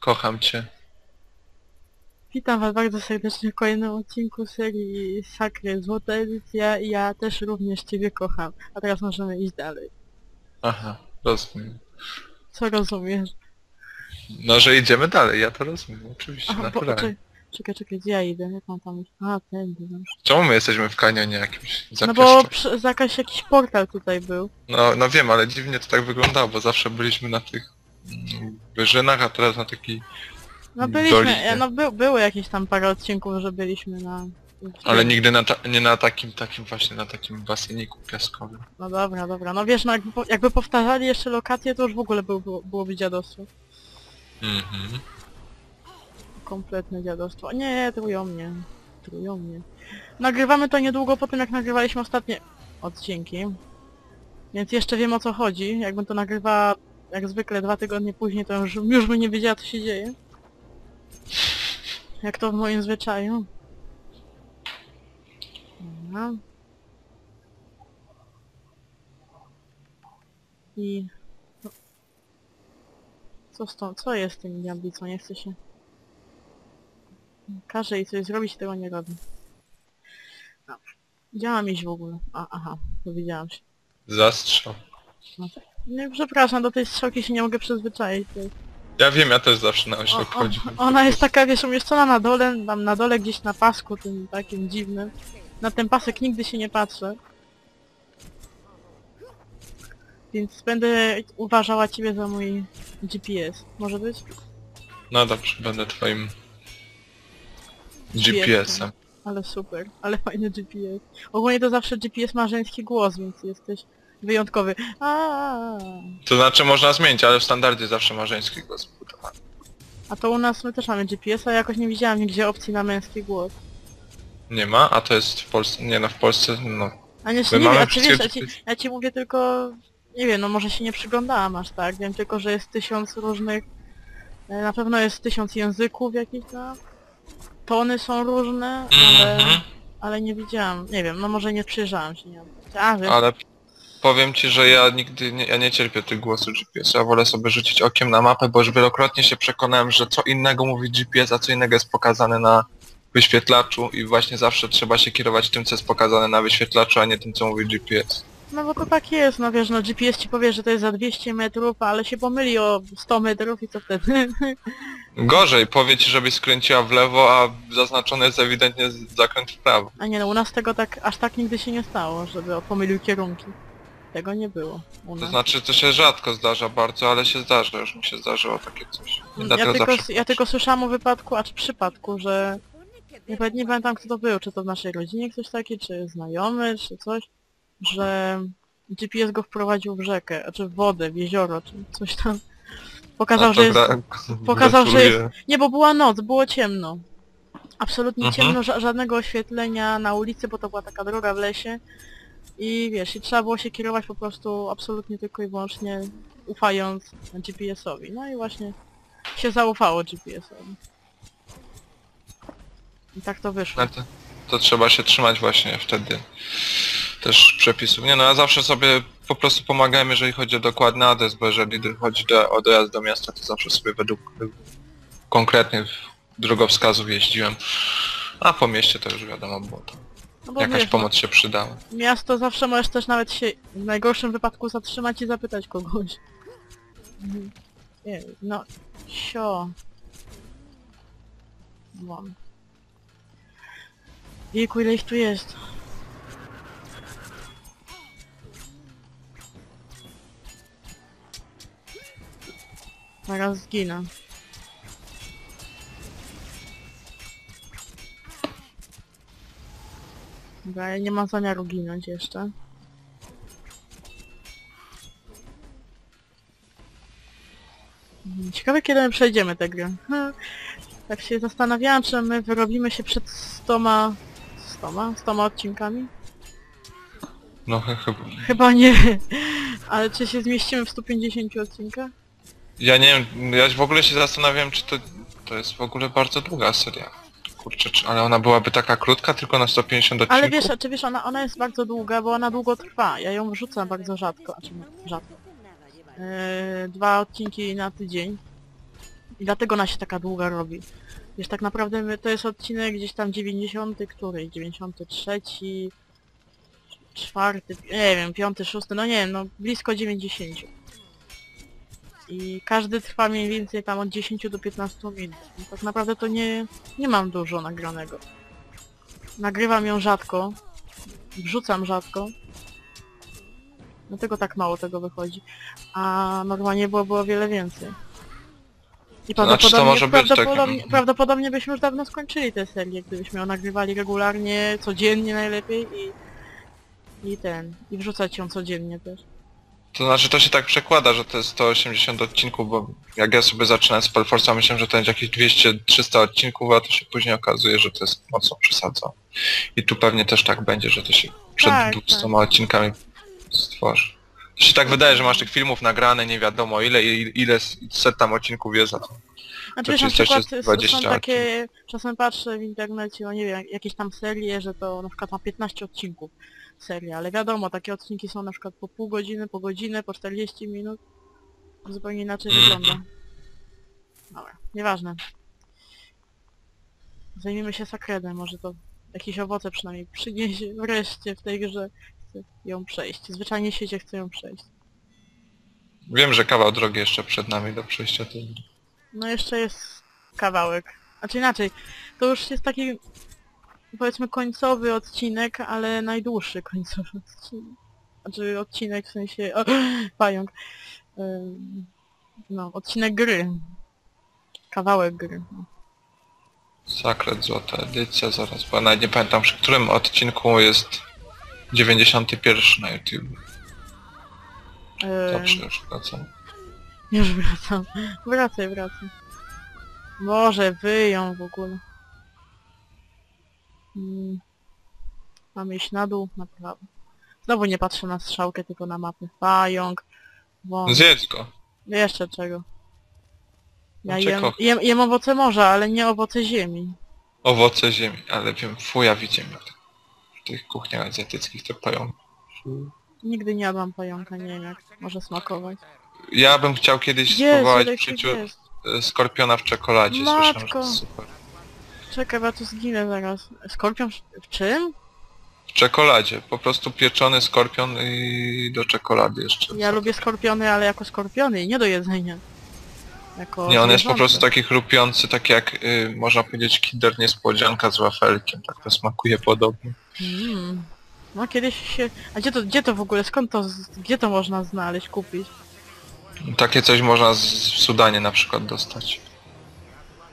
Kocham cię. Witam was bardzo serdecznie w kolejnym odcinku serii Sakry Złota Edycja i ja też również ciebie kocham. A teraz możemy iść dalej. Aha, rozumiem. Co rozumiesz? No, że idziemy dalej, ja to rozumiem, oczywiście, Aha, bo, naturalnie. czekaj, czekaj, czekaj, gdzie ja idę? Jak mam tam iść? A, tędy, no. Czemu my jesteśmy w kanionie jakimś No bo zapieszczym? przy, za jakaś, jakiś portal tutaj był. No, no wiem, ale dziwnie to tak wyglądało, bo zawsze byliśmy na tych wyżynach, a teraz na takiej... No byliśmy, Dolinie. e, no by, było jakieś tam parę odcinków, że byliśmy na... Ale nigdy na ta, nie na takim, takim właśnie, na takim baseniku piaskowym. No dobra, dobra. No wiesz, no jakby, po- jakby powtarzali jeszcze lokacje, to już w ogóle był, było, byłoby dziadostwo. Mhm. Kompletne dziadostwo. Nie, trują mnie. Trują mnie. Nagrywamy to niedługo po tym, jak nagrywaliśmy ostatnie odcinki. Więc jeszcze wiem o co chodzi. Jakbym to nagrywała jak zwykle dwa tygodnie później, to już, już bym nie wiedziała co się dzieje. Jak to w moim zwyczaju. Dobra. I... no. Co z tą... Co jest z tym diablicą? Nie chce się... Każe jej coś zrobić, tego nie robi. Gdzie mam iść w ogóle? A, aha, dowiedziałam się. Zastrzał. No tak. Nie, przepraszam, do tej strzałki się nie mogę przyzwyczaić. To jest- Ja wiem, ja też zawsze na O, oślep o, chodzi. ona jest taka, wiesz, umieszczona na dole, tam na dole gdzieś na pasku, tym takim dziwnym. Na ten pasek nigdy się nie patrzę. Więc będę uważała ciebie za mój GPS. Może być? No dobrze, będę twoim. GPS-em. Ale super, ale fajny GPS. Ogólnie to zawsze GPS ma żeński głos, więc jesteś wyjątkowy. A, To znaczy można zmienić, ale w standardzie zawsze ma żeński głos wbudowany. a to u nas my też mamy GPS, a jakoś nie widziałam nigdzie opcji na męski głos. Nie ma, a to jest w Polsce, nie no w Polsce, no. A nie, My nie mamy wiem, a czy wiesz, ja wszystkie- ci, ja ci mówię tylko, nie wiem, no może się nie przyglądałam aż tak, wiem tylko, że jest tysiąc różnych, e, na pewno jest tysiąc języków jakichś tam, tony są różne, ale, Mhm. ale nie widziałam, nie wiem, no może nie przyjrzałam się, nie wiem. A, wiem, Ale powiem ci, że ja nigdy nie, ja nie cierpię tych głosów GPS. Ja wolę sobie rzucić okiem na mapę, bo już wielokrotnie się przekonałem, że co innego mówi GPS, a co innego jest pokazane na wyświetlaczu i właśnie zawsze trzeba się kierować tym, co jest pokazane na wyświetlaczu, a nie tym, co mówi GPS. no bo to tak jest, no wiesz, no GPS ci powie, że to jest za 200 metrów, ale się pomyli o 100 metrów i co wtedy? Gorzej, powie ci, żebyś skręciła w lewo, a zaznaczony jest ewidentnie zakręt w prawo. A nie no, u nas tego tak, aż tak nigdy się nie stało, żeby pomylił kierunki. Tego nie było u To nas. znaczy, to się rzadko zdarza bardzo, ale się zdarza, już mi się zdarzyło takie coś. I Ja dlatego tylko, zawsze... ja tylko słyszałam o wypadku, a czy przypadku, że... Nie, pamię- nie pamiętam kto to był, czy to w naszej rodzinie ktoś taki, czy znajomy, czy coś, że GPS go wprowadził w rzekę, czy w wodę, w jezioro, czy coś tam. Pokazał, A że jest... gra- pokazał, że gratuluję. jest- Nie, bo była noc, było ciemno. Absolutnie Mhm. ciemno, ża żadnego oświetlenia na ulicy, bo to była taka droga w lesie. I wiesz, i trzeba było się kierować po prostu absolutnie tylko i wyłącznie ufając GPS-owi. No i właśnie się zaufało GPS-owi. I tak to wyszło. No to, to trzeba się trzymać właśnie wtedy też przepisów. Nie no, ja zawsze sobie po prostu pomagałem, jeżeli chodzi o dokładny adres, bo jeżeli chodzi do, o dojazd do miasta, to zawsze sobie według konkretnych drogowskazów jeździłem. A po mieście to już wiadomo było to. No bo Jakaś wiesz, pomoc się przydała. miasto zawsze możesz też nawet się w najgorszym wypadku zatrzymać i zapytać kogoś. Mhm. Nie, no, sio. Mam. Jejku, ile ich tu jest? Zaraz zginę. Dobra, ja nie mam zamiaru ginąć jeszcze. Ciekawe kiedy my przejdziemy tę grę. Tak się zastanawiałam, czy my wyrobimy się przed stoma... Stoma? Stoma odcinkami? No ch- chyba. Chyba nie. Ale czy się zmieścimy w 150 odcinkach? Ja nie wiem, ja w ogóle się zastanawiam, czy to, to jest w ogóle bardzo długa seria. Kurczę, ale ona byłaby taka krótka, tylko na 150 odcinków? Ale wiesz, czy wiesz, ona, ona jest bardzo długa, bo ona długo trwa. Ja ją wrzucam bardzo rzadko, a czy rzadko. Eee, dwa odcinki na tydzień. I dlatego ona się taka długa robi. Wiesz, tak naprawdę my, to jest odcinek gdzieś tam 90, który? 93, czwarty, nie wiem, piąty, szósty, no nie wiem, no blisko 90. I każdy trwa mniej więcej tam od 10 do 15 minut. I tak naprawdę to nie, nie mam dużo nagranego. Nagrywam ją rzadko, wrzucam rzadko. Dlatego tak mało tego wychodzi. A normalnie było, było wiele więcej. I To znaczy, to prawdopodobnie, może być prawdopodobnie, takim- prawdopodobnie byśmy już dawno skończyli tę serię, gdybyśmy ją nagrywali regularnie, codziennie najlepiej i, i ten, i wrzucać ją codziennie też. To znaczy to się tak przekłada, że to jest 180 odcinków, bo jak ja sobie zaczynałem z Spellforce'a, myślałem, że to będzie jakieś 200-300 odcinków, a to się później okazuje, że to jest mocno przesadzone. I tu pewnie też tak będzie, że to się przed Tak, 200 tak. odcinkami stworzy. To się tak wydaje, że masz tych filmów nagrane nie wiadomo ile i ile set tam odcinków jest, a to Znaczy To wiesz, na ci też przykład jest s- 20 są takie, czasem patrzę w internecie, no nie wiem, jakieś tam serie, że to na przykład ma 15 odcinków seria, ale wiadomo, takie odcinki są na przykład po pół godziny, po godzinę, po 40 minut. Zupełnie inaczej Mhm. wygląda. Dobra, nieważne. Zajmijmy się Sakredem, może to jakieś owoce przynajmniej przyniesie wreszcie w tej grze. Chcę ją przejść. Zwyczajnie siecie chcę ją przejść. wiem, że kawał drogi jeszcze przed nami do przejścia tej gry. No jeszcze jest kawałek. Znaczy inaczej, to już jest taki powiedzmy końcowy odcinek, ale najdłuższy końcowy odcinek. Znaczy odcinek w sensie... O, pająk. Ym, No, odcinek gry. Kawałek gry. no. Sakret, złota edycja, zaraz, bo ja nawet nie pamiętam przy którym odcinku jest 91 na YouTube. Ym, Dobrze, już wracam. Już wracam. Wracaj, wracaj. Boże, wyją w ogóle. Mm. Mam iść na dół, na prawo. Znowu nie patrzę na strzałkę, tylko na mapę. Pająk. Wąż. Zjedz go. Jeszcze czego? Ja No, cię jem, jem, jem owoce morza, ale nie owoce ziemi. Owoce ziemi, ale wiem, fuja widzimy w tych kuchniach azjatyckich te pająki. Nigdy nie jadłam pająka, nie wiem jak może smakować. Ja bym chciał kiedyś spróbować w życiu jest. e, skorpiona w czekoladzie. Słyszałem, że Matko. to jest super. Czekaj, bo ja tu zginę zaraz. Skorpion w- w czym? W czekoladzie, po prostu pieczony skorpion i do czekolady jeszcze. Ja lubię skorpiony, ale jako skorpiony i nie do jedzenia. Jako Nie, on jest po prostu taki chrupiący, tak jak y, można powiedzieć kinder niespodzianka z wafelkiem, tak to smakuje podobnie. Mm. No kiedyś się... A gdzie to, gdzie to w ogóle, skąd to, z- gdzie to można znaleźć, kupić? Takie coś można z, w Sudanie na przykład dostać.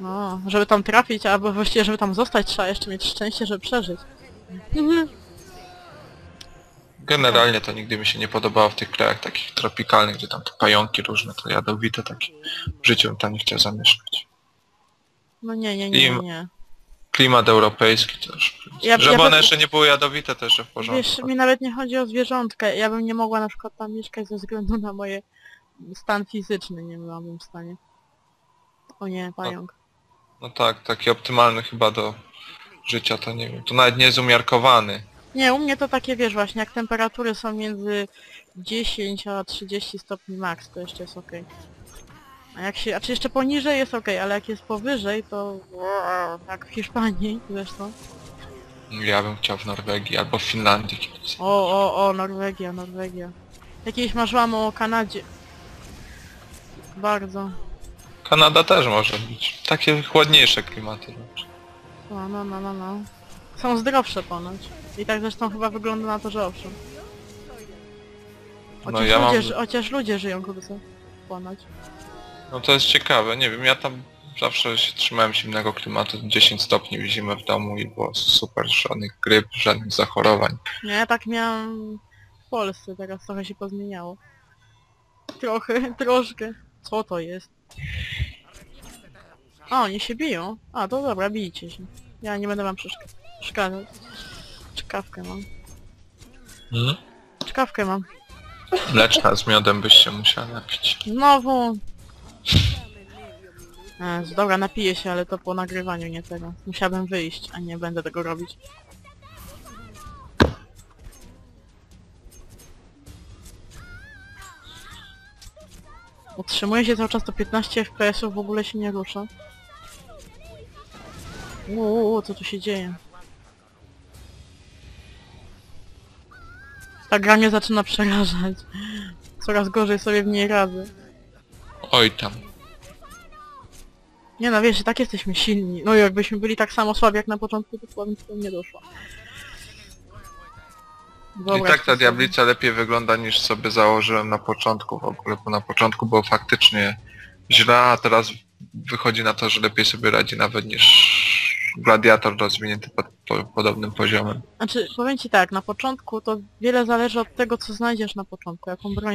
No, żeby tam trafić, albo właściwie żeby tam zostać, trzeba jeszcze mieć szczęście, żeby przeżyć. Mhm. Generalnie to nigdy mi się nie podobało w tych krajach takich tropikalnych, gdzie tam te pająki różne, to jadowite takie. W życiu bym tam nie chciał zamieszkać. No nie, nie, nie, nie. Klimat europejski też. Ja- Żeby ja one bym- jeszcze nie były jadowite też że w porządku. Wiesz, mi nawet nie chodzi o zwierzątkę. Ja bym nie mogła na przykład tam mieszkać ze względu na moje stan fizyczny, nie byłabym w stanie. O nie, pająk. No tak, taki optymalny chyba do życia to nie wiem. To nawet nie jest umiarkowany. Nie, u mnie to takie, wiesz, właśnie, jak temperatury są między 10 a 30 stopni max, to jeszcze jest okej. A jak się, a czy jeszcze poniżej jest okej, ale jak jest powyżej, to jak w Hiszpanii zresztą. Ja bym chciał w Norwegii albo w Finlandii kiedyś. O, o, o, Norwegia, Norwegia. Jakieś marzyłam o Kanadzie. Bardzo. Kanada też może być. Takie chłodniejsze klimaty. raczej. No, no, no, no, no. Są zdrowsze ponoć. I tak zresztą chyba wygląda na to, że owszem. No Chociaż, ja mam- ludzie, ży- chociaż ludzie żyją krócej. Ponoć. No to jest ciekawe, nie wiem, ja tam zawsze się trzymałem zimnego klimatu, 10 stopni w zimę w domu i było super, żadnych gryp, żadnych zachorowań. Nie, ja tak miałam w Polsce, teraz trochę się pozmieniało. Trochę, troszkę. Co to jest? A, oni się biją? A, to dobra, bijcie się. Ja nie będę wam przeszk- przeszkadzać. Czkawkę mam. Mhm. Czkawkę mam. Mleczna z miodem byś się musiała napić. Znowu! Jezu, dobra, napiję się, ale to po nagrywaniu, nie teraz. Musiałabym wyjść, a nie będę tego robić. Utrzymuje się cały czas to 15 FPS-ów, w ogóle się nie rusza. Uuu, co tu się dzieje? Ta gra mnie zaczyna przerażać. Coraz gorzej sobie w niej radzę. Oj tam. Nie no wiesz, i tak jesteśmy silni. No i jakbyśmy byli tak samo słabi jak na początku, to słabym nie doszło. I tak ta diablica lepiej wygląda niż sobie założyłem na początku w ogóle, bo na początku było faktycznie źle, a teraz wychodzi na to, że lepiej sobie radzi nawet niż gladiator rozwinięty pod po, podobnym poziomem. Znaczy, powiem ci tak, na początku to wiele zależy od tego, co znajdziesz na początku, jaką broń